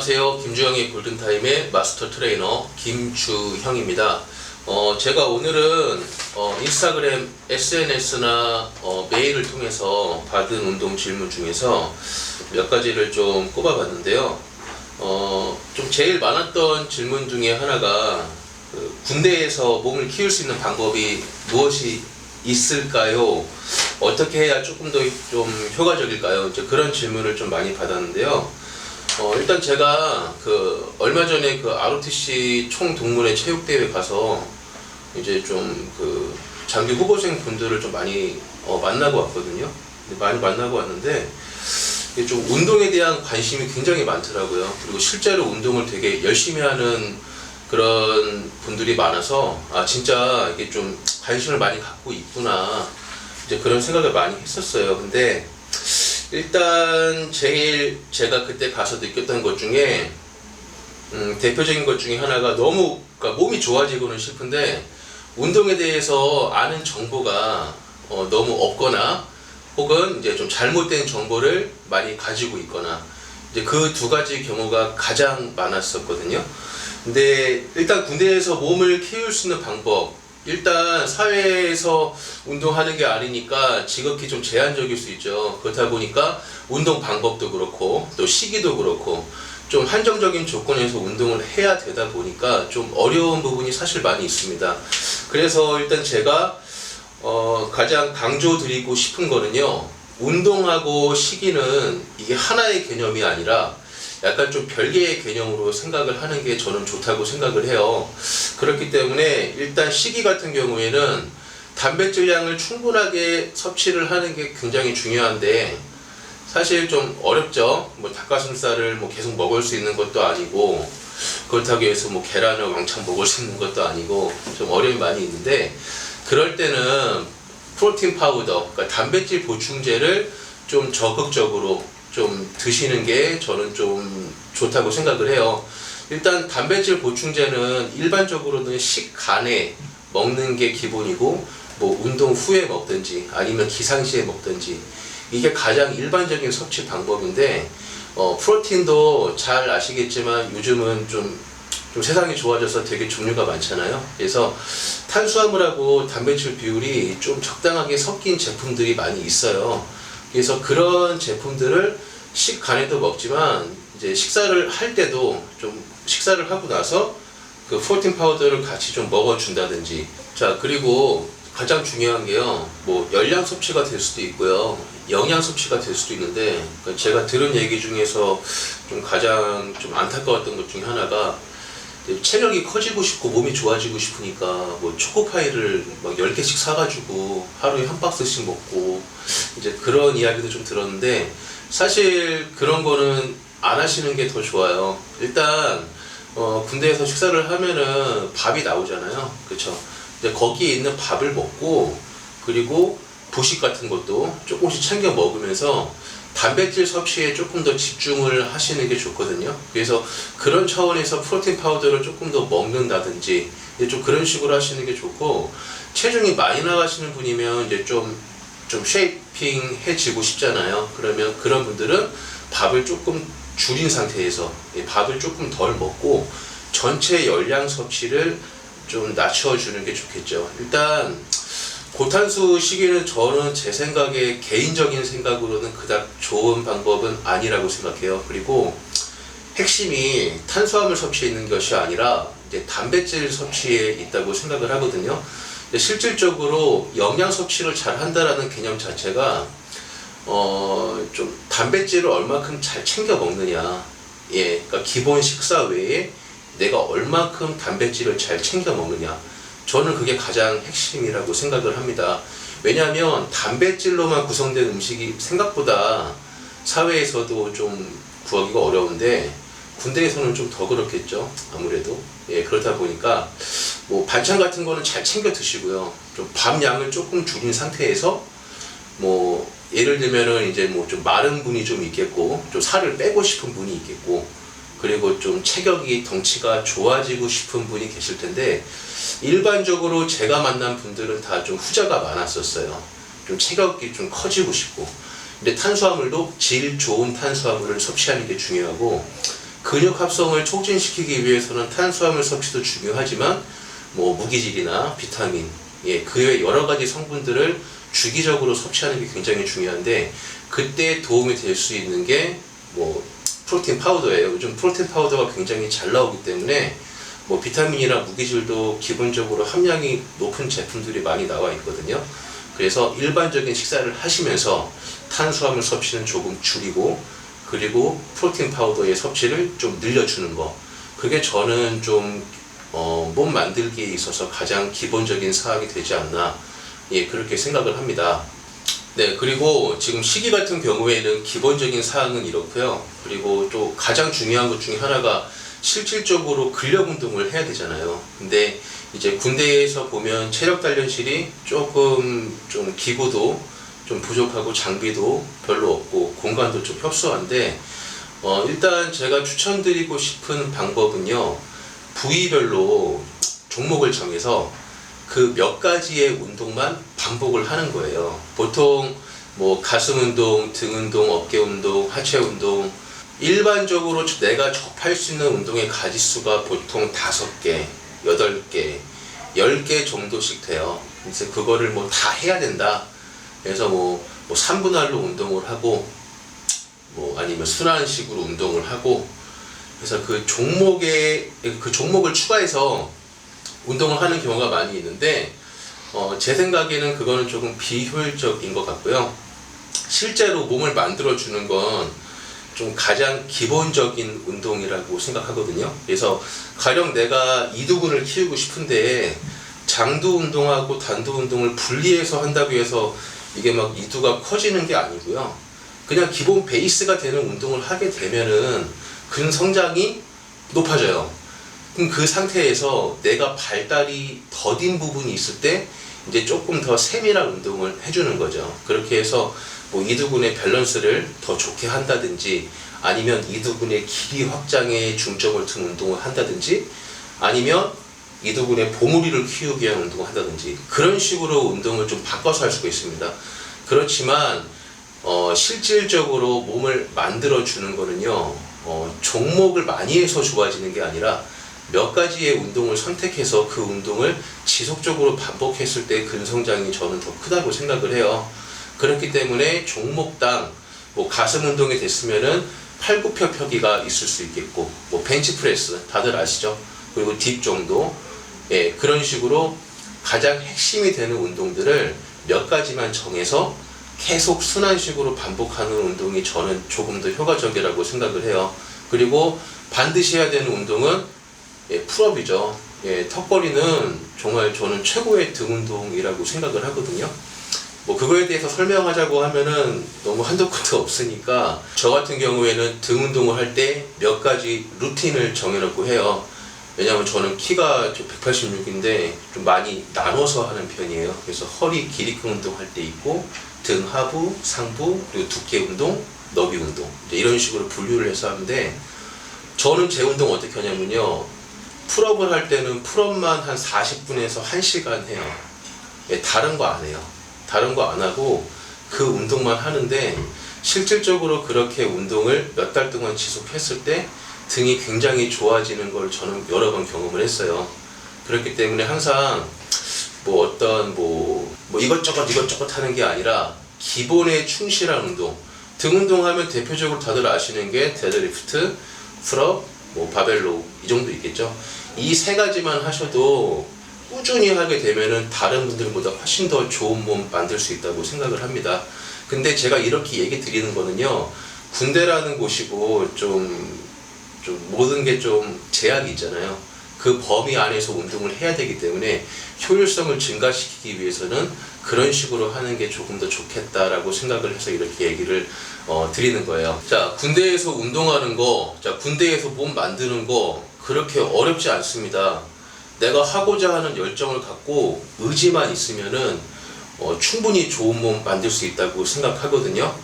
안녕하세요. 김주영의 골든타임의 마스터 트레이너 김주형입니다. 어, 제가 오늘은 어, 인스타그램, SNS나 어, 메일을 통해서 받은 운동 질문 중에서 몇 가지를 좀 꼽아봤는데요. 어, 좀 제일 많았던 질문 중에 하나가 그 군대에서 몸을 키울 수 있는 방법이 무엇이 있을까요? 어떻게 해야 조금 더 좀 효과적일까요? 이제 그런 질문을 좀 많이 받았는데요. 어, 일단 제가 그 얼마 전에 그 ROTC 총동문회 체육대회 가서 이제 좀 그 장기 후보생 분들을 좀 많이 어, 만나고 왔거든요. 많이 만나고 왔는데 좀 운동에 대한 관심이 굉장히 많더라고요. 그리고 실제로 운동을 되게 열심히 하는 그런 분들이 많아서 아 진짜 이게 좀 관심을 많이 갖고 있구나 이제 그런 생각을 많이 했었어요. 근데 일단 제일 제가 그때 가서 느꼈던 것 중에 음, 대표적인 것 중에 하나가 너무 그러니까 몸이 좋아지고는 싶은데 운동에 대해서 아는 정보가 어, 너무 없거나 혹은 이제 좀 잘못된 정보를 많이 가지고 있거나 이제 그 두 가지 경우가 가장 많았었거든요. 근데 일단 군대에서 몸을 키울 수 있는 방법 일단 사회에서 운동하는 게 아니니까 지극히 좀 제한적일 수 있죠. 그렇다 보니까 운동 방법도 그렇고 또 시기도 그렇고 좀 한정적인 조건에서 운동을 해야 되다 보니까 좀 어려운 부분이 사실 많이 있습니다. 그래서 일단 제가 어, 가장 강조드리고 싶은 거는요. 운동하고 시기는 이게 하나의 개념이 아니라 약간 좀 별개의 개념으로 생각을 하는 게 저는 좋다고 생각을 해요. 그렇기 때문에 일단 시기 같은 경우에는 단백질량을 충분하게 섭취를 하는 게 굉장히 중요한데 사실 좀 어렵죠. 뭐 닭가슴살을 뭐 계속 먹을 수 있는 것도 아니고 그렇다고 해서 뭐 계란을 왕창 먹을 수 있는 것도 아니고 좀 어려움이 많이 있는데 그럴 때는 프로틴 파우더, 그러니까 단백질 보충제를 좀 적극적으로 좀 드시는 게 저는 좀 좋다고 생각을 해요. 일단 단백질 보충제는 일반적으로는 식간에 먹는 게 기본이고 뭐 운동 후에 먹든지 아니면 기상시에 먹든지 이게 가장 일반적인 섭취 방법인데 어, 프로틴도 잘 아시겠지만 요즘은 좀, 좀 세상이 좋아져서 되게 종류가 많잖아요. 그래서 탄수화물하고 단백질 비율이 좀 적당하게 섞인 제품들이 많이 있어요. 그래서 그런 제품들을 식간에도 먹지만 이제 식사를 할 때도 좀 식사를 하고 나서 그 프로틴 파우더를 같이 좀 먹어준다든지. 자 그리고 가장 중요한 게요. 뭐 열량 섭취가 될 수도 있고요. 영양 섭취가 될 수도 있는데 그 제가 들은 얘기 중에서 좀 가장 좀 안타까웠던 것 중에 하나가 체력이 커지고 싶고 몸이 좋아지고 싶으니까 뭐 초코파이를 막 10개씩 사가지고 하루에 한 박스씩 먹고 이제 그런 이야기도 좀 들었는데 사실 그런 거는 안 하시는 게 더 좋아요. 일단 어, 군대에서 식사를 하면은 밥이 나오잖아요. 그쵸? 이제 거기에 있는 밥을 먹고 그리고 부식 같은 것도 조금씩 챙겨 먹으면서 단백질 섭취에 조금 더 집중을 하시는 게 좋거든요. 그래서 그런 차원에서 프로틴 파우더를 조금 더 먹는다든지 좀 그런 식으로 하시는 게 좋고 체중이 많이 나가시는 분이면 이제 좀 좀 쉐이핑 해지고 싶잖아요. 그러면 그런 분들은 밥을 조금 줄인 상태에서 이 밥을 조금 덜 먹고 전체 열량 섭취를 좀 낮춰주는 게 좋겠죠. 일단 고탄수 시기는 저는 제 생각에 개인적인 생각으로는 그닥 좋은 방법은 아니라고 생각해요. 그리고 핵심이 탄수화물 섭취에 있는 것이 아니라 이제 단백질 섭취에 있다고 생각을 하거든요. 실질적으로 영양 섭취를 잘 한다라는 개념 자체가 어, 좀 단백질을 얼마큼 잘 챙겨 먹느냐. 예, 그러니까 기본 식사 외에 내가 얼마큼 단백질을 잘 챙겨 먹느냐. 저는 그게 가장 핵심이라고 생각을 합니다. 왜냐하면 단백질로만 구성된 음식이 생각보다 사회에서도 좀 구하기가 어려운데 군대에서는 좀 더 그렇겠죠. 아무래도. 예, 그렇다 보니까 뭐 반찬 같은 거는 잘 챙겨 드시고요. 좀 밥 양을 조금 줄인 상태에서 뭐 예를 들면은 이제 뭐 좀 마른 분이 좀 있겠고 좀 살을 빼고 싶은 분이 있겠고 그리고 좀 체격이 덩치가 좋아지고 싶은 분이 계실 텐데 일반적으로 제가 만난 분들은 다 좀 후자가 많았었어요. 좀 체격이 좀 커지고 싶고 근데 탄수화물도 질 좋은 탄수화물을 섭취하는 게 중요하고 근육 합성을 촉진시키기 위해서는 탄수화물 섭취도 중요하지만 뭐 무기질이나 비타민, 예, 그 외 여러 가지 성분들을 주기적으로 섭취하는 게 굉장히 중요한데 그때 도움이 될 수 있는 게 뭐 프로틴 파우더예요. 요즘 프로틴 파우더가 굉장히 잘 나오기 때문에 뭐 비타민이나 무기질도 기본적으로 함량이 높은 제품들이 많이 나와 있거든요. 그래서 일반적인 식사를 하시면서 탄수화물 섭취는 조금 줄이고 그리고 프로틴 파우더의 섭취를 좀 늘려주는 거. 그게 저는 좀, 어, 몸 만들기에 있어서 가장 기본적인 사항이 되지 않나. 예, 그렇게 생각을 합니다. 네, 그리고 지금 시기 같은 경우에는 기본적인 사항은 이렇고요. 그리고 또 가장 중요한 것 중에 하나가 실질적으로 근력 운동을 해야 되잖아요. 근데 이제 군대에서 보면 체력 단련실이 조금 좀 기구도 좀 부족하고 장비도 별로 없고 공간도 좀 협소한데 어, 일단 제가 추천드리고 싶은 방법은요. 부위별로 종목을 정해서 그 몇 가지의 운동만 반복을 하는 거예요. 보통 뭐 가슴 운동, 등 운동, 어깨 운동, 하체 운동 일반적으로 내가 접할 수 있는 운동의 가지수가 보통 다섯 개, 여덟 개, 열 개 정도씩 돼요. 그래서 그거를 뭐 다 해야 된다. 그래서 뭐, 뭐 3분할로 운동을 하고 뭐 아니면 순환식으로 운동을 하고 그래서 그 종목에 그 종목을 추가해서 운동을 하는 경우가 많이 있는데 어, 제 생각에는 그거는 조금 비효율적인 것 같고요. 실제로 몸을 만들어 주는 건 좀 가장 기본적인 운동이라고 생각하거든요. 그래서 가령 내가 이두근을 키우고 싶은데 장두 운동하고 단두 운동을 분리해서 한다고 해서 이게 막 이두가 커지는 게 아니고요. 그냥 기본 베이스가 되는 운동을 하게 되면은 근 성장이 높아져요. 그럼 그 상태에서 내가 발달이 더딘 부분이 있을 때 이제 조금 더 세밀한 운동을 해주는 거죠. 그렇게 해서 뭐 이두근의 밸런스를 더 좋게 한다든지 아니면 이두근의 길이 확장에 중점을 둔 운동을 한다든지 아니면 이두근의 보물이를 키우기 위한 운동을 한다든지 그런 식으로 운동을 좀 바꿔서 할 수가 있습니다. 그렇지만 어, 실질적으로 몸을 만들어 주는 거는요 어, 종목을 많이 해서 좋아지는 게 아니라 몇 가지의 운동을 선택해서 그 운동을 지속적으로 반복했을 때 근성장이 저는 더 크다고 생각을 해요. 그렇기 때문에 종목당 뭐 가슴 운동이 됐으면은 팔굽혀 펴기가 있을 수 있겠고 뭐 벤치프레스 다들 아시죠? 그리고 딥 정도 예 그런 식으로 가장 핵심이 되는 운동들을 몇 가지만 정해서 계속 순환식으로 반복하는 운동이 저는 조금 더 효과적이라고 생각을 해요. 그리고 반드시 해야 되는 운동은 예, 풀업이죠. 예, 턱걸이는 정말 저는 최고의 등 운동이라고 생각을 하거든요. 뭐 그거에 대해서 설명하자고 하면은 너무 한도 끝도 없으니까 저 같은 경우에는 등 운동을 할 때 몇 가지 루틴을 정해놓고 해요. 왜냐하면 저는 키가 186인데 좀 많이 나눠서 하는 편이에요. 그래서 허리 길이 큰 운동 할 때 있고 등 하부, 상부 그리고 두께 운동, 너비 운동 이런 식으로 분류를 해서 하는데 저는 제 운동 어떻게 하냐면요. 풀업을 할 때는 풀업만 한 40분에서 1시간 해요. 예, 다른 거 안 해요. 다른 거 안 하고 그 운동만 하는데 실질적으로 그렇게 운동을 몇 달 동안 지속했을 때 등이 굉장히 좋아지는 걸 저는 여러 번 경험을 했어요. 그렇기 때문에 항상 뭐 어떤 뭐, 뭐 이것저것 이것저것 하는 게 아니라 기본에 충실한 운동. 등 운동하면 대표적으로 다들 아시는 게 데드리프트, 풀업, 뭐 바벨로 이 정도 있겠죠. 이 세 가지만 하셔도 꾸준히 하게 되면은 다른 분들보다 훨씬 더 좋은 몸 만들 수 있다고 생각을 합니다. 근데 제가 이렇게 얘기 드리는 거는요, 군대라는 곳이고 좀, 좀 모든 게 좀 제약이 있잖아요. 그 범위 안에서 운동을 해야 되기 때문에 효율성을 증가시키기 위해서는 그런 식으로 하는 게 조금 더 좋겠다라고 생각을 해서 이렇게 얘기를 어, 드리는 거예요. 자, 군대에서 운동하는 거, 자, 군대에서 몸 만드는 거 그렇게 어렵지 않습니다. 내가 하고자 하는 열정을 갖고 의지만 있으면은 어, 충분히 좋은 몸 만들 수 있다고 생각하거든요.